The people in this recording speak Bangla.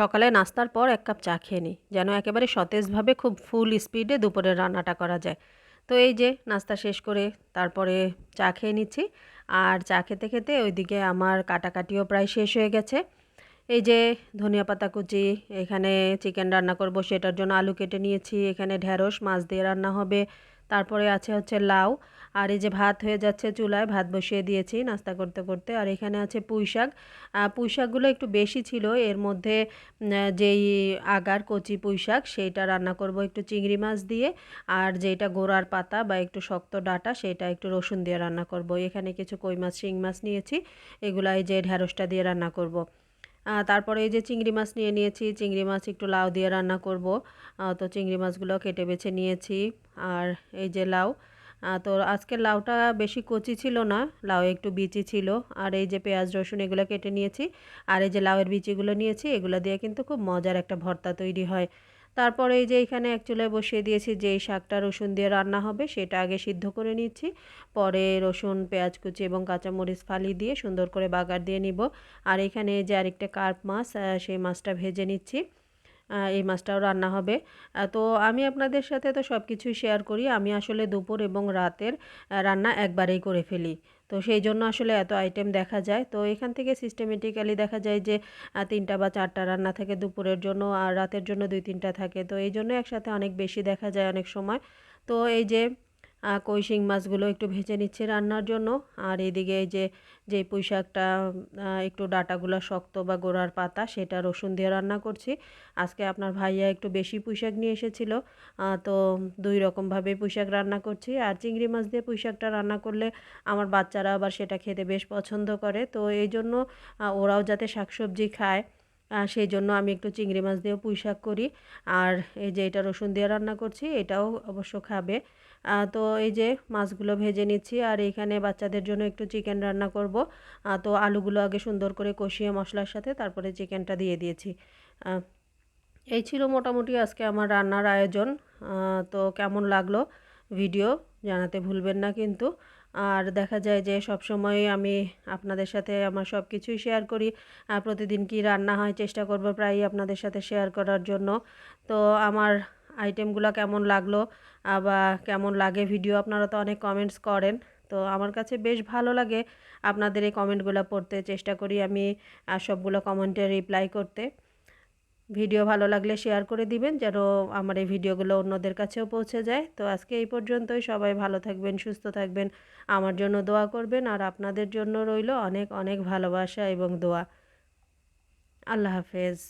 সকালে নাস্তার পর এক কাপ চা খেয়ে নিই, যেন একেবারে সতেজভাবে খুব ফুল স্পিডে দুপুরের রান্নাটা করা যায়। তো এই যে, নাস্তা শেষ করে তারপরে চা খেয়ে নিচ্ছি। আর চা খেতে খেতে ওইদিকে আমার কাটাকাটিও প্রায় শেষ হয়ে গেছে। এই যে, ধনিয়া পাতা কুচি, এখানে চিকেন রান্না করব, সেটার জন্য আলু কেটে নিয়েছি, এখানে ঢ্যাঁড়স মাছ দিয়ে রান্না হবে তারপরে আছে হচ্ছে লাউ, আর এই যে ভাত হয়ে যাচ্ছে চুলায়, ভাত বসিয়ে দিয়েছি নাস্তা করতে করতে। আর এখানে আছে পুঁই শাক। পুঁই শাকগুলো একটু বেশি ছিল, এর মধ্যে যেই আগার কচি পুঁই শাক, সেইটা রান্না করব একটু চিংড়ি মাছ দিয়ে, আর যেটা গোড়ার পাতা বা একটু শক্ত ডাটা, সেটা একটু রসুন দিয়ে রান্না করব। এখানে কিছু কই মাছ, শিং মাছ নিয়েছি এগুলো এই যে ঢ্যাঁড়সটা দিয়ে রান্না করব। তারপরে এই যে চিংড়ি মাছ নিয়ে নিয়েছি, চিংড়ি মাছ একটু লাউ দিয়ে রান্না করব। তো চিংড়ি মাছগুলো কেটে বেছে নিয়েছি। আর এই যে লাউ তো আজকে লাউটা বেশি কচি ছিল না, লাউ একটু বিচি ছিল। আর এই যে পেঁয়াজ, রসুন এগুলো কেটে নিয়েছি। আর এই যে লাউয়ের বিচিগুলো নিয়েছি, এগুলো দিয়ে কিন্তু খুব মজার একটা ভর্তা তৈরি হয়। তারপরে এই যে এখানে এক চুলায় বসিয়ে দিয়েছি যে শাকটা রসুন দিয়ে রান্না হবে সেটা আগে সিদ্ধ করে নিচ্ছি। পরে রসুন, পেঁয়াজ কুচি এবং কাঁচামরিচ ফালি দিয়ে সুন্দর করে বাগার দিয়ে নিব। আর এখানে যে আরেকটা কার্প মাছ সেই মাছটা ভেজে নিচ্ছি। এই মাছটাও রান্না হবে। তো আমি আপনাদের সাথে তো সব কিছুই শেয়ার করি। আমি আসলে দুপুর এবং রাতের রান্না একবারেই করে ফেলি। তো সেই জন্য আসলে এত আইটেম দেখা যায়। তো এখান থেকে সিস্টেমেটিক্যালি দেখা যায় যে তিনটা বা চারটা রান্না থাকে দুপুরের জন্য আর রাতের জন্য দুই তিনটা থাকে। তো এই জন্য একসাথে অনেক বেশি দেখা যায় অনেক সময়। তো এই যে কই শিং মাছগুলো একটু ভেজে নিচ্ছি রান্নার জন্য। আর এদিকে যে যে পুঁই একটু ডাটাগুলো শক্ত বা গোড়ার পাতা, সেটা রসুন দিয়ে রান্না করছি। আজকে আপনার ভাইয়া একটু বেশি পুঁই শাক নিয়ে এসেছিল। তো দুই রকমভাবে পুঁই শাক রান্না করছি। আর চিংড়ি মাছ দিয়ে পুঁই শাকটা রান্না করলে আমার বাচ্চারা আবার সেটা খেতে বেশ পছন্দ করে। তো এই জন্য ওরাও যাতে শাকসবজি খায় সেই জন্য আমি একটু চিংড়ি মাছ দিয়েও পুঁই শাক করি। আর এই যে এটা রসুন দিয়ে রান্না করছি, এটাও অবশ্য খাবে। তো এই যে মাছগুলো ভেজে নিচ্ছি, আর এইখানে বাচ্চাদের জন্য একটু চিকেন রান্না করব। তো আলুগুলো আগে সুন্দর করে কষিয়ে মশলার সাথে তারপরে চিকেনটা দিয়ে দিয়েছি। এই ছিল মোটামুটি আজকে আমার রান্নার আয়োজন। তো কেমন লাগল ভিডিও জানাতে ভুলবেন না কিন্তু। আর দেখা যায় যে সব সময় আমি আপনাদের সাথে আমার সব কিছুই শেয়ার করি প্রতিদিন কি রান্না হয় চেষ্টা করব প্রায়ই আপনাদের সাথে শেয়ার করার জন্য। তো আমার আইটেমগুলো কেমন লাগল বা কেমন লাগে ভিডিও আপনারা তো অনেক কমেন্টস করেন। তো আমার কাছে বেশ ভালো লাগে আপনাদের এই কমেন্টগুলো পড়তে চেষ্টা করি আমি সবগুলো কমেন্টে রিপ্লাই করতে। ভিডিও ভালো লাগলে শেয়ার করে দিবেন, যেন আমার এই ভিডিওগুলো অন্যদের কাছেও পৌঁছে যায়। তো আজকে এই পর্যন্তই, সবাই ভালো থাকবেন, সুস্থ থাকবেন, আমার জন্য দোয়া করবেন, আর আপনাদের জন্য রইল অনেক অনেক ভালোবাসা এবং দোয়া। আল্লাহ হাফেজ।